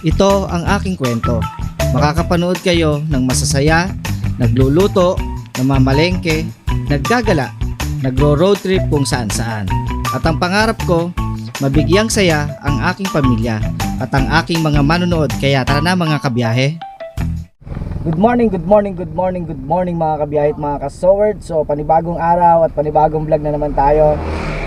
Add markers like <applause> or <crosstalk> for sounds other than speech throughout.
Ito ang aking kwento. Makakapanood kayo ng masasaya, nagluluto, namamalengke, naggagala, nagro-road trip kung saan saan. At ang pangarap ko, mabigyang saya ang aking pamilya at ang aking mga manonood. Kaya tara na mga kabiyahe. Good morning, good morning, good morning, good morning mga kabiyahe at mga kasoward. So panibagong araw at panibagong vlog na naman tayo.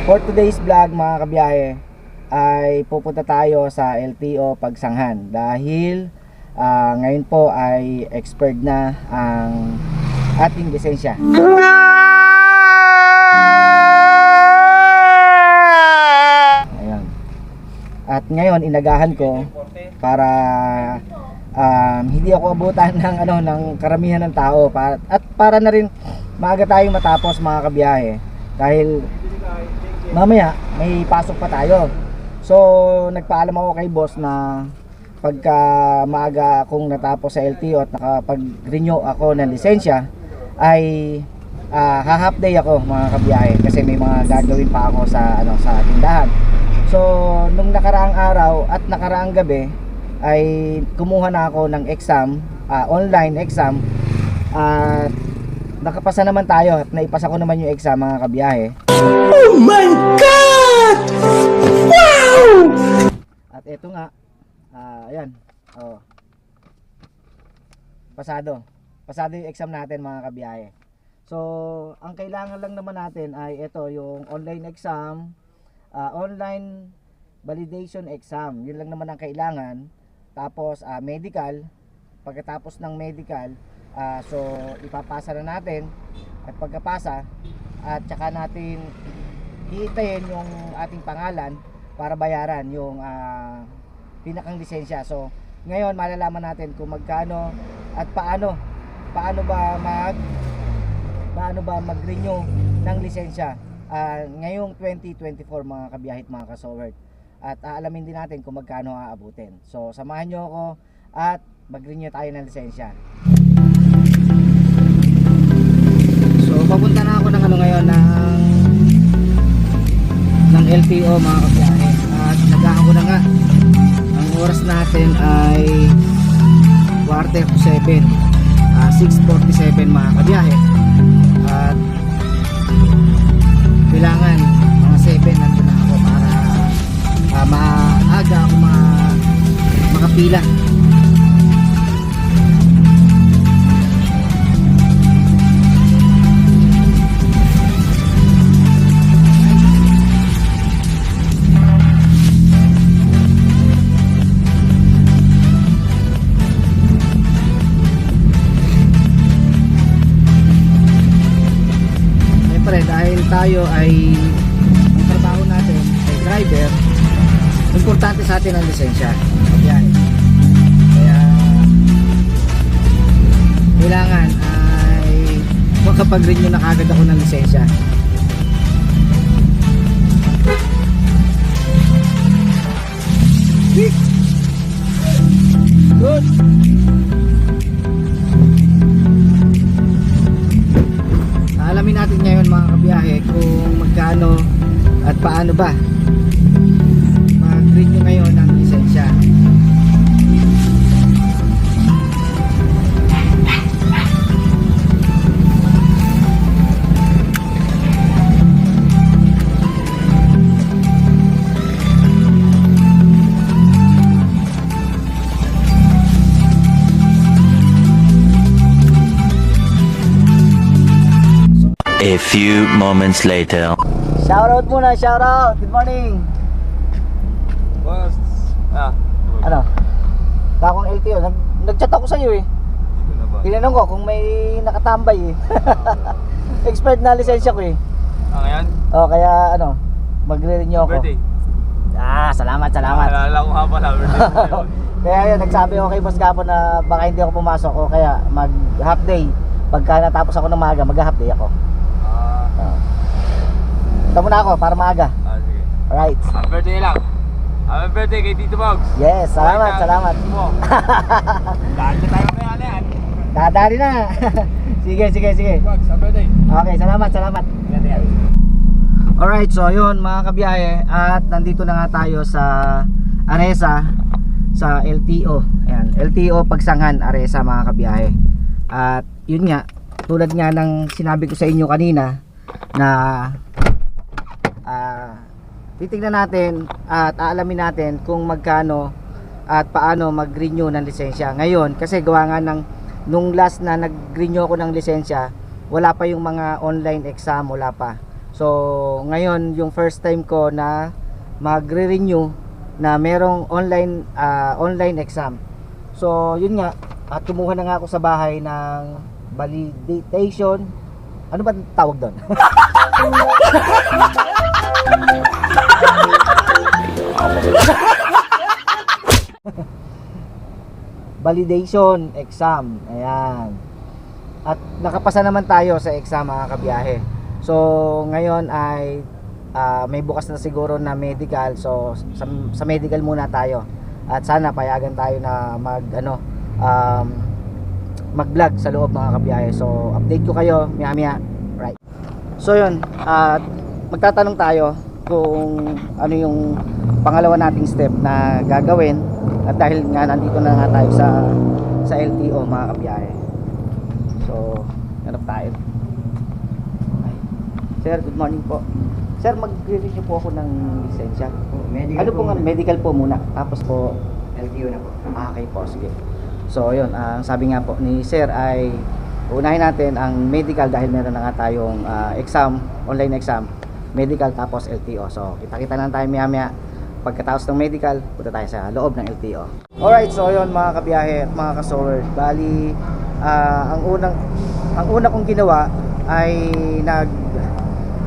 For today's vlog mga kabiyahe ay pupunta tayo sa LTO Pagsanghan dahil ah, ngayon po ay expired na ang ating lisensya. Ayan. At ngayon inagahan ko para um, hindi ako abutan ng ano ng karamihan ng tao para, at para na rin maaga tayong matapos mga kabiyahe dahil mamaya may pasok pa tayo. So nagpaalam ako kay boss na pagka maaga akong natapos sa LTO at nakapag-renew ako ng lisensya ay ah, ha-half day ako mga kabiyahe kasi may mga gagawin pa ako sa ano sa tindahan. So nung nakaraang araw at nakaraang gabi ay kumuha na ako ng exam, ah, online exam at nakapasa naman tayo at naipasa ko naman yung exam mga kabiyahe. Oh my God! Eto nga, ah, ayan, oh. Pasado. Pasado yung exam natin mga kabiyahe. So, ang kailangan lang naman natin ay ito, yung online exam, ah, online validation exam. Yun lang naman ang kailangan. Tapos, ah, medical. Pagkatapos ng medical, ah, so, ipapasa na natin. At pagkapasa, at saka natin hihintayin yung ating pangalan para bayaran yung ah, pinakang lisensya. So, ngayon malalaman natin kung magkano at paano paano ba mag paano ba mag-renew ng lisensya ah, ngayong 2024 mga kabiyahit mga kasowert. At aalamin din natin kung magkano aabutin. So, samahan nyo ako at mag-renew tayo ng lisensya. So, papunta na ako ng ano ngayon ng ng LTO mga kabiyahe nagahan ko na nga. Ang oras natin ay to 7 ah, 6.47 mga kabiyahe. At kailangan mga 7 nandun na ako para ah, maaga ako mga makapila tayo ay ang trabaho natin ay driver, importante sa atin ang lisensya. Yan. Kaya kailangan ay makapag-renew na kagad ako ng lisensya. Good. Alamin natin ngayon mga kabiyahe kung magkano at paano ba. Mag-renew ngayon A few moments later. Shoutout muna, shoutout. Good morning. Boss. Ah, Ano? Takong LTO. Nag nag-chat ako sa iyo eh. Tinanong ko kung may nakatambay eh. <laughs> Expired na lisensya ko eh. Ah, ngayon? Oh, kaya ano, magre-renew ako. Birthday. Ah, salamat, salamat. Naalala ko nga pala, ko. <laughs> Kaya yun, nagsabi ako kay Boss Gapo na baka hindi ako pumasok o kaya mag half day. Pagka natapos ako ng maaga, mag half day ako. Ito muna ako para maaga. ah, sige. Alright. Happy birthday lang. Happy birthday kay Tito Bogs. Yes, salamat, salamat. Mo. <laughs> Dahil na tayo may ano yan. Dadali na. <laughs> sige, sige, sige. Bogs, happy birthday. Okay, salamat, salamat. Ganda yan. Alright, so yun mga kabiyahe at nandito na nga tayo sa Aresa sa LTO. Ayan, LTO Pagsanghan Aresa mga kabiyahe. At yun nga, tulad nga ng sinabi ko sa inyo kanina na titignan natin at aalamin natin kung magkano at paano mag-renew ng lisensya. Ngayon, kasi gawa nga ng nung last na nag-renew ako ng lisensya, wala pa yung mga online exam, wala pa. So, ngayon yung first time ko na magre-renew na merong online ah, online exam. So, yun nga, at kumuha na nga ako sa bahay ng validation. Ano ba tawag doon? <laughs> <laughs> validation exam. Ayan. At nakapasa naman tayo sa exam mga kabiyahe. So, ngayon ay ah, may bukas na siguro na medical. So, sa, sa medical muna tayo. At sana payagan tayo na mag ano um, mag-vlog sa loob mga kabiyahe. So, update ko kayo maya-maya. Right. So, yun. At magtatanong tayo kung ano yung pangalawa nating step na gagawin. At dahil nga nandito na nga tayo sa sa LTO mga kabiyahe. So hanap tayo. Ay. sir good morning po. Sir mag-renew po ako ng lisensya. Medical ano po nga medical po muna? Tapos po LTO na po. Ah, okay po, sige. So, yun, ang sabi nga po ni Sir ay unahin natin ang medical dahil meron na nga tayong ah, exam, online exam, medical tapos LTO. So, kita-kita lang tayo maya-maya. Pagkatapos ng medical, punta tayo sa loob ng LTO. Alright, so yun mga kabiyahe at mga kasolward. Bali, ah, ang unang ang una kong ginawa ay nag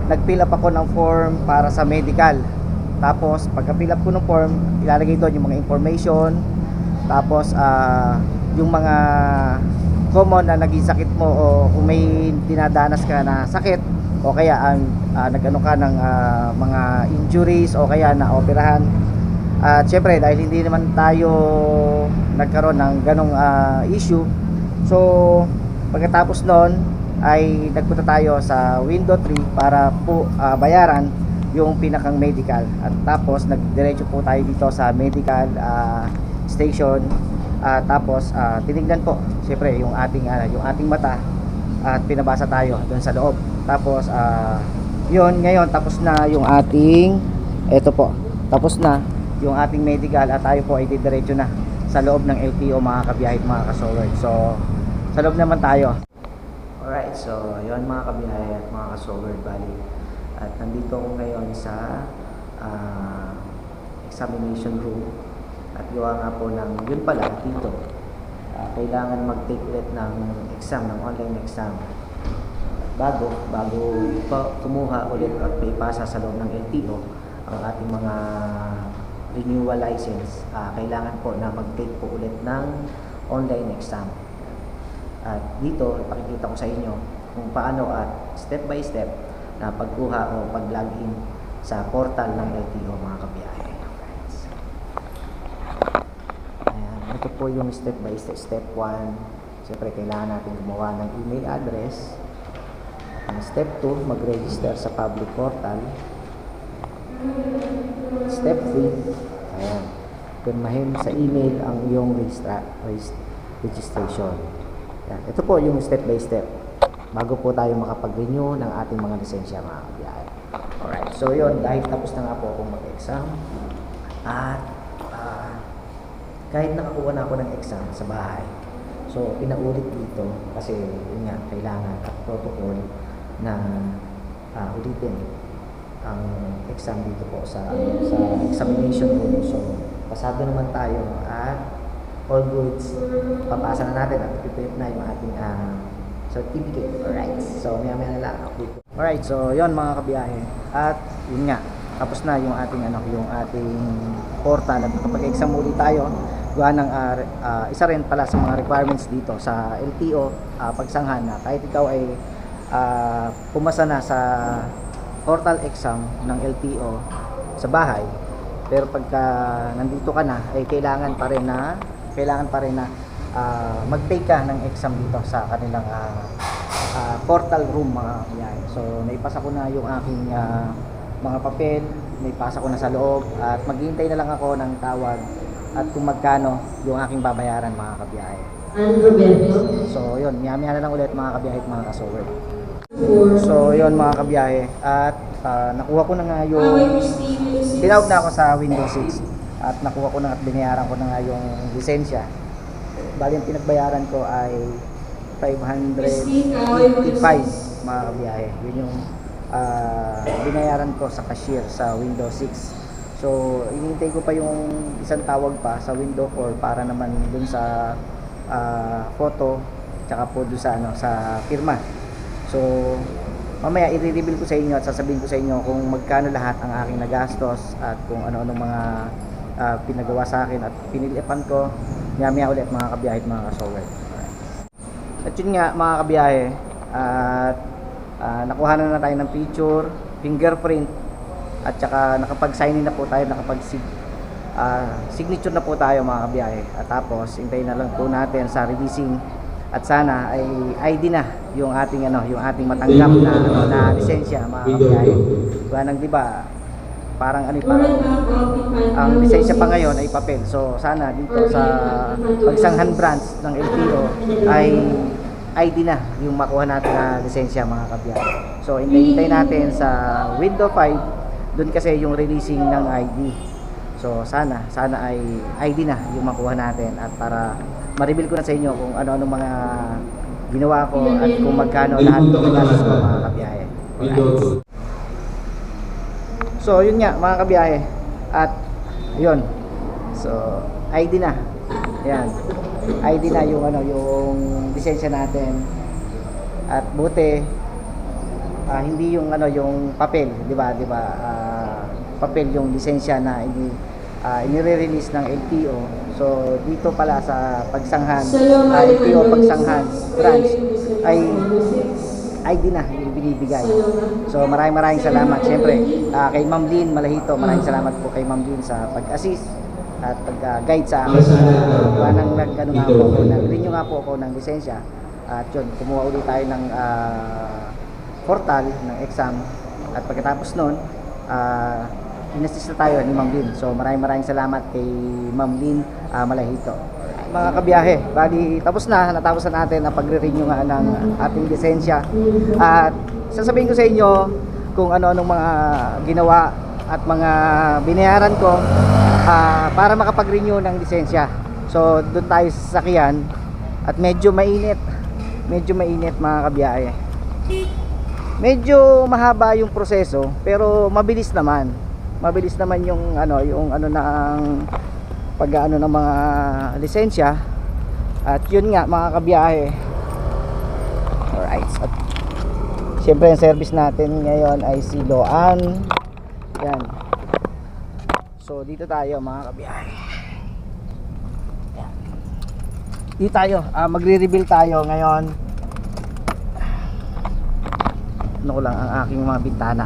nag-fill up ako ng form para sa medical. Tapos pagka-fill up ko ng form, ilalagay doon yung mga information. Tapos ah, yung mga common na naging sakit mo o kung may dinadanas ka na sakit o kaya ang ah, nag-ano ka ng ah, mga injuries o kaya na operahan. At syempre dahil hindi naman tayo nagkaroon ng ganong ah, issue. So pagkatapos noon ay nagpunta tayo sa window 3 para po ah, bayaran yung pinakang medical at tapos nagdiretso po tayo dito sa medical ah, station at tapos ah, tinignan po syempre yung ating ah, yung ating mata at pinabasa tayo doon sa loob tapos ah, yun ngayon tapos na yung ating eto po tapos na yung ating medical at tayo po ay didiretso na sa loob ng LTO mga kabiyahe at mga kasolward so sa loob naman tayo Alright, so yun mga kabiyahe at mga ka-Solar Valley. At nandito ako ngayon sa ah, examination room. At gawa nga po ng, yun pala, dito. Ah, kailangan mag-take ulit ng exam, ng online exam. Bago, bago pa kumuha ulit at ipasa sa loob ng LTO ang ating mga renewal license, ah, kailangan po na mag-take po ulit ng online exam. At dito, ipakikita ko sa inyo kung paano at step by step na pagkuha o pag-login sa portal ng LTO mga kabiyahe. Ayan, ito po yung step by step. Step 1, siyempre kailangan natin gumawa ng email address. Ang step 2, mag-register sa public portal. Step 3, ayan, pirmahin sa email ang iyong registra, regis- registration. Yan. Ito po yung step by step bago po tayo makapag-renew ng ating mga lisensya mga kabiyahe. Alright, so yun, dahil tapos na nga po akong mag-exam at kahit nakakuha na ako ng exam sa bahay, so pinaulit dito kasi yun nga, kailangan at protocol na ah, ulitin ang exam dito po sa sa examination room. So, pasado naman tayo at all goods. Papasa na natin at piprint na yung ating ah, certificate. Alright. So, maya maya na lang. update. Alright. So, yon mga kabiyahe. At, yun nga. Tapos na yung ating ano, yung ating portal at nakapag-exam muli tayo. Gawa ng re- ah, isa rin pala sa mga requirements dito sa LTO ah, pagsanghan na kahit ikaw ay ah, pumasa na sa portal exam ng LTO sa bahay pero pagka nandito ka na ay kailangan pa rin na kailangan pa rin na ah, mag-take ka ng exam dito sa kanilang ah, ah, portal room mga kabiyahe. So naipasa ko na yung aking ah, mga papel, naipasa ko na sa loob at maghihintay na lang ako ng tawag at kung magkano yung aking babayaran mga kabiyahe. So yun, maya-maya na lang ulit mga kabiyahe at mga kasower. So yun mga kabiyahe at ah, nakuha ko na nga yung tinawag na ako sa Windows 6 at nakuha ko na at binayaran ko na nga yung lisensya. Bali yung pinagbayaran ko ay 555 mga kabiyahe. Yun yung ah, binayaran ko sa cashier sa Windows 6. So, inintay ko pa yung isang tawag pa sa Windows 4 para naman dun sa ah, photo tsaka po dun sa ano sa firma. So, mamaya i-reveal ko sa inyo at sasabihin ko sa inyo kung magkano lahat ang aking nagastos at kung ano-ano mga ah, pinagawa sa akin at pinilipan ko. Maya-maya ulit mga kabiyahe at mga kasower. At yun nga mga kabiyahe, at ah, nakuha na na tayo ng picture, fingerprint, at saka nakapag-sign na po tayo, nakapag ah, signature na po tayo mga kabiyahe. At tapos, hintayin na lang po natin sa releasing at sana ay ID na yung ating ano, yung ating matanggap na ano, na lisensya mga kabiyahe. Kaya nang 'di ba? Parang ano parang ang lisensya pa ngayon ay papel. So sana dito sa pagsanghan branch ng LTO ay ID na yung makuha natin na lisensya mga kabiyahe. So hintay natin sa window 5 doon kasi yung releasing ng ID. So sana sana ay ID na yung makuha natin at para ma-reveal ko na sa inyo kung ano-ano mga ginawa ko at kung magkano lahat ng gastos ko mga kabiyahe. Alright. So, yun nga mga kabiyahe. At yun. So, ID na. Yan. ID na yung ano, yung lisensya natin. At buti ah, hindi yung ano, yung papel, 'di ba? 'Di ba? Ah, papel yung lisensya na ini ah, inire-release ng LTO. So, dito pala sa pagsanghan, ah, LTO pagsanghan branch ay ID na yung binibigay. So maraming maraming salamat. Siyempre, ah, kay Ma'am Lynn Malahito, maraming salamat po kay Ma'am Lynn sa pag-assist at pag-guide sa akin. Uh, nang nag ano nga po ako, nag-renew nga po ako ng lisensya. At yun, kumuha ulit tayo ng ah, portal ng exam. At pagkatapos nun, ah, inassist na tayo ni Ma'am Lynn. So maraming maraming salamat kay Ma'am Lynn ah, Malahito. Mga kabiyahe, bali tapos na, natapos na natin ang pagre-renew nga ng ating lisensya. At sasabihin ko sa inyo kung ano-anong mga ginawa at mga binayaran ko ah, para makapag-renew ng lisensya. So doon tayo sa sasakyan at medyo mainit. Medyo mainit mga kabiyahe. Medyo mahaba yung proseso pero mabilis naman. Mabilis naman yung ano, yung ano na ang pag-ano ng mga lisensya. At yun nga mga kabiyahe. Alright. At syempre yung service natin ngayon ay si Loan. Yan. So dito tayo mga kabiyahe. Yan. Dito tayo. Ah, magre-reveal tayo ngayon. Ano ko lang ang aking mga bintana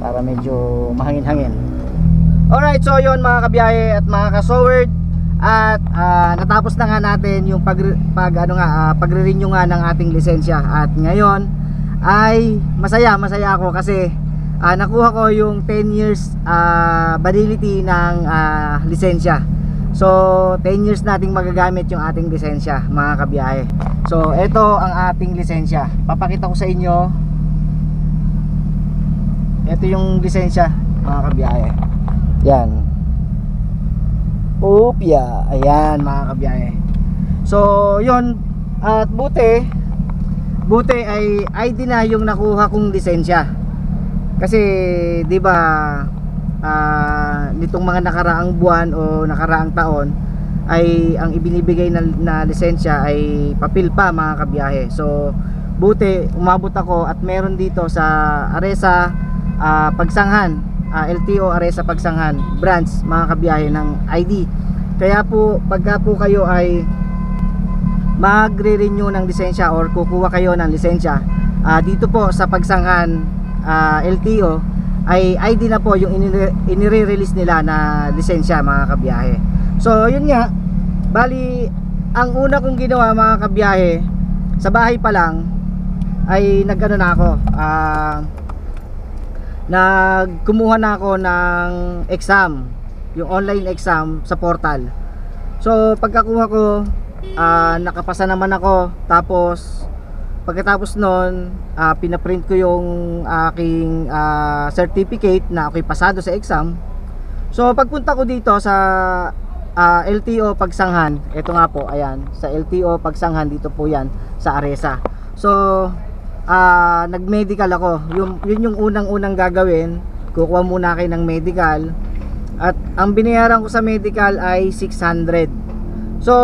para medyo mahangin-hangin. Alright, so yon mga kabiyahe at mga kasoward at ah, natapos na nga natin yung pag, pag ano nga ah, pagre-renew nga ng ating lisensya at ngayon ay masaya masaya ako kasi ah, nakuha ko yung 10 years ah, validity ng ah, lisensya. So 10 years nating magagamit yung ating lisensya mga kabiyahe. So ito ang ating lisensya. Papakita ko sa inyo. Ito yung lisensya mga kabiyahe. Yan. Upya. Ayan mga kabiyahe. So, yun. At buti, buti ay ID na yung nakuha kong lisensya. Kasi, di ba, ah, nitong mga nakaraang buwan o nakaraang taon, ay ang ibinibigay na, na lisensya ay papel pa mga kabiyahe. So, buti umabot ako at meron dito sa Aresa ah, Pagsanghan. Ah, LTO Aresa Pagsanghan. Branch mga kabiyahe ng ID kaya po pagka po kayo ay magre-renew ng lisensya or kukuha kayo ng lisensya ah, dito po sa Pagsanghan ah, LTO ay ID na po yung inire- inire-release nila na lisensya mga kabiyahe. So yun nga. Bali ang una kong ginawa mga kabiyahe sa bahay pa lang ay nagano na ako ah nagkumuha na ako ng exam yung online exam sa portal. So pagkakuha ko, ah, nakapasa naman ako. Tapos pagkatapos nun, ah, pinaprint ko yung aking ah, certificate na ako'y pasado sa exam. So pagpunta ko dito sa ah, LTO Pagsanghan, ito nga po, ayan, sa LTO Pagsanghan dito po 'yan sa Aresa. So ah, nag-medical ako. Yung yun yung unang-unang gagawin. Kukuha muna kayo ng medical. At ang binayaran ko sa medical ay 600. So,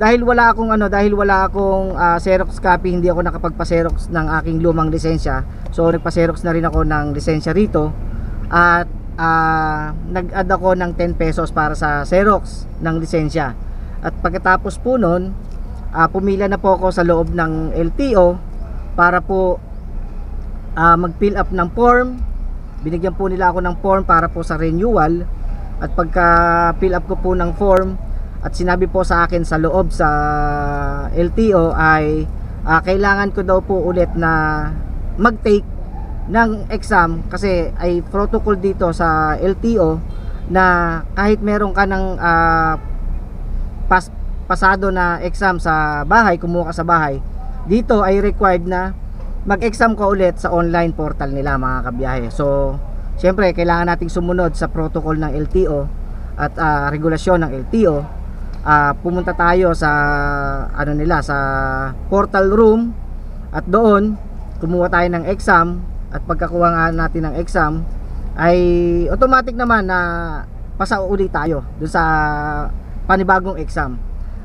dahil wala akong ano, dahil wala akong ah, Xerox copy, hindi ako nakapagpa-Xerox ng aking lumang lisensya. So, nagpa-Xerox na rin ako ng lisensya rito. At ah, nag-add ako ng 10 pesos para sa Xerox ng lisensya. At pagkatapos po nun, ah, pumila na po ako sa loob ng LTO para po ah, mag-fill up ng form. Binigyan po nila ako ng form para po sa renewal. At pagka fill up ko po ng form at sinabi po sa akin sa loob sa LTO ay ah, kailangan ko daw po ulit na mag-take ng exam kasi ay protocol dito sa LTO na kahit meron ka ng ah, pas, pasado na exam sa bahay, kumuha ka sa bahay, dito ay required na mag-exam ka ulit sa online portal nila mga kabiyahe. So, syempre kailangan nating sumunod sa protocol ng LTO at ah, regulasyon ng LTO. Ah, pumunta tayo sa ano nila sa portal room at doon kumuha tayo ng exam at pagkakuha natin ng exam ay automatic naman na pasa ulit tayo dun sa panibagong exam.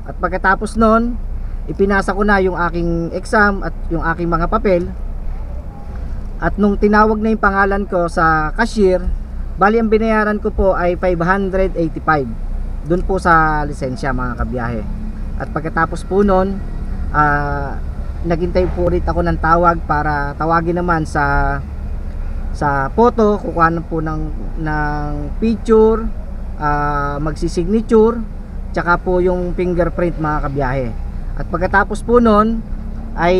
At pagkatapos nun, ipinasa ko na yung aking exam at yung aking mga papel. At nung tinawag na yung pangalan ko sa cashier, bali ang binayaran ko po ay 585 dun po sa lisensya mga kabiyahe. At pagkatapos po nun, ah, naghintay po ulit ako ng tawag para tawagin naman sa sa photo, kukuha na po ng, ng picture, ah, magsisignature, tsaka po yung fingerprint mga kabiyahe. At pagkatapos po nun, ay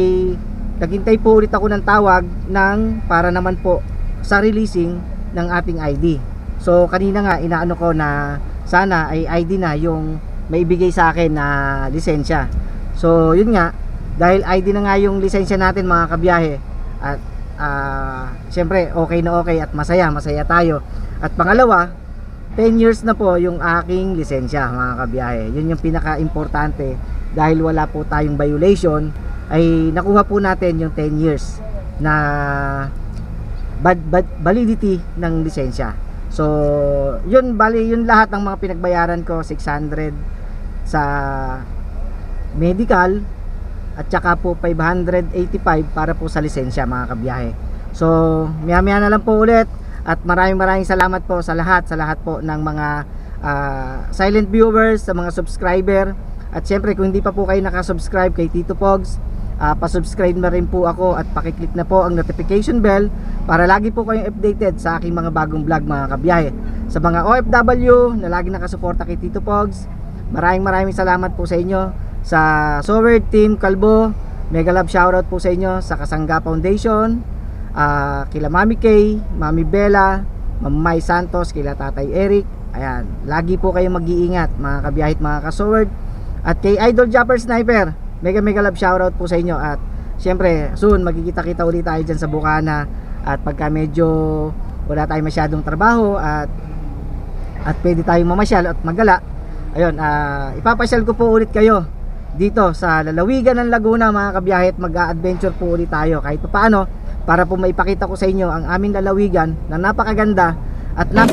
naghintay po ulit ako ng tawag ng para naman po sa releasing ng ating ID. So kanina nga inaano ko na sana ay ID na yung maibigay sa akin na lisensya. So yun nga, dahil ID na nga yung lisensya natin mga kabiyahe at ah, syempre okay na okay at masaya, masaya tayo. At pangalawa, 10 years na po yung aking lisensya mga kabiyahe. Yun yung pinaka-importante dahil wala po tayong violation ay nakuha po natin yung 10 years na bad, bad, validity ng lisensya. So, yun bali yun lahat ng mga pinagbayaran ko 600 sa medical at saka po 585 para po sa lisensya mga kabiyahe. So, maya-maya na lang po ulit at maraming maraming salamat po sa lahat sa lahat po ng mga ah, silent viewers, sa mga subscriber at syempre kung hindi pa po kayo nakasubscribe kay Tito Pogs, ah, pa-subscribe na rin po ako at pakiclick na po ang notification bell para lagi po kayong updated sa aking mga bagong vlog mga kabiyahe. Sa mga OFW na lagi nakasuporta kay Tito Pogs, maraming maraming salamat po sa inyo sa Soward Team Kalbo. Mega love shoutout po sa inyo sa Kasangga Foundation, ah, kila Mami Kay, Mami Bella, Ma'am Mai Santos, kila Tatay Eric. Ayan, lagi po kayong mag-iingat mga kabiyahit mga kasoward. At kay Idol Japper Sniper, mega mega love shoutout po sa inyo. At syempre soon magkikita-kita ulit tayo dyan sa Bukana. At pagka medyo wala tayong masyadong trabaho at at pwede tayong mamasyal at magala ayun ah, ipapasyal ko po ulit kayo dito sa lalawigan ng Laguna mga kabiyahe at mag-adventure po ulit tayo kahit pa paano para po maipakita ko sa inyo ang aming lalawigan na napakaganda at nap